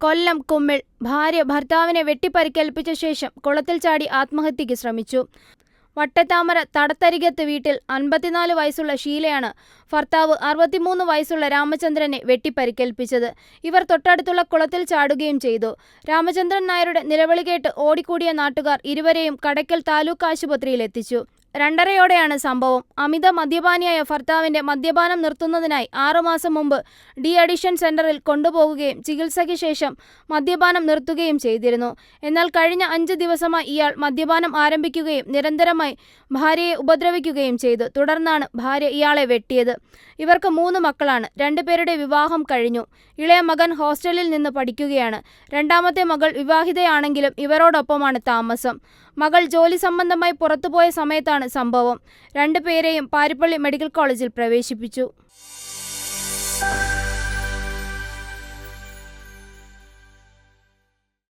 കൊല്ലം കുമ്മിൾ ഭാര്യ ഭർത്താവിനെ വെട്ടിപ്പരിക്കേൽപ്പിച്ച ശേഷം കുളത്തിൽ ചാടി ആത്മഹത്യയ്ക്ക് ശ്രമിച്ചു. വട്ടത്താമര തടത്തരികത്ത് വീട്ടിൽ അൻപത്തിനാല് വയസ്സുള്ള ഷീലയാണ് ഭർത്താവ് അറുപത്തിമൂന്ന് വയസ്സുള്ള രാമചന്ദ്രനെ വെട്ടിപ്പരിക്കേൽപ്പിച്ചത്. ഇവർ തൊട്ടടുത്തുള്ള കുളത്തിൽ ചാടുകയും ചെയ്തു. രാമചന്ദ്രൻ നായരുടെ നിലവിളി കേട്ട് ഓടിക്കൂടിയ നാട്ടുകാർ ഇരുവരെയും കടയ്ക്കൽ താലൂക്ക് ആശുപത്രിയിൽ എത്തിച്ചു രണ്ടരയോടെയാണ് സംഭവം. അമിത മദ്യപാനിയായ ഭർത്താവിന്റെ മദ്യപാനം നിർത്തുന്നതിനായി ആറുമാസം മുമ്പ് ഡി അഡിഷൻ സെന്ററിൽ കൊണ്ടുപോകുകയും ചികിത്സയ്ക്ക് ശേഷം മദ്യപാനം നിർത്തുകയും ചെയ്തിരുന്നു. എന്നാൽ കഴിഞ്ഞ അഞ്ച് ദിവസമായി ഇയാൾ മദ്യപാനം ആരംഭിക്കുകയും നിരന്തരമായി ഭാര്യയെ ഉപദ്രവിക്കുകയും ചെയ്തു. തുടർന്നാണ് ഭാര്യ ഇയാളെ വെട്ടിയത്. ഇവർക്ക് മൂന്ന് മക്കളാണ്. രണ്ടുപേരുടെ വിവാഹം കഴിഞ്ഞു. ഇളയ മകൻ ഹോസ്റ്റലിൽ നിന്ന് പഠിക്കുകയാണ്. രണ്ടാമത്തെ മകൾ വിവാഹിതയാണെങ്കിലും ഇവരോടൊപ്പമാണ് താമസം. മകൾ ജോലി സംബന്ധമായി പുറത്തുപോയ സമയത്താണ് സംഭവം. രണ്ടുപേരെയും പാരിപ്പള്ളി മെഡിക്കൽ കോളേജിൽ പ്രവേശിപ്പിച്ചു.